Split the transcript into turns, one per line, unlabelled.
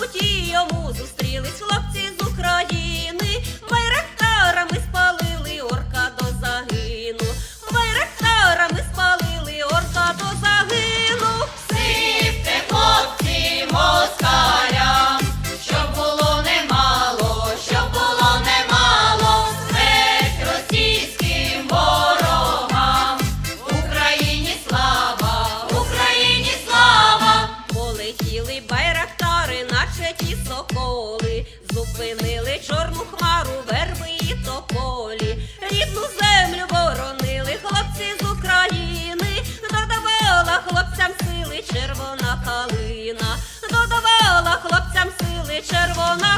путі йому зустрілись хлопці спинили, чорну хмару, верби і тополі, рідну землю боронили, хлопці з України, додавала хлопцям сили, червона калина, додавала хлопцям сили, червона.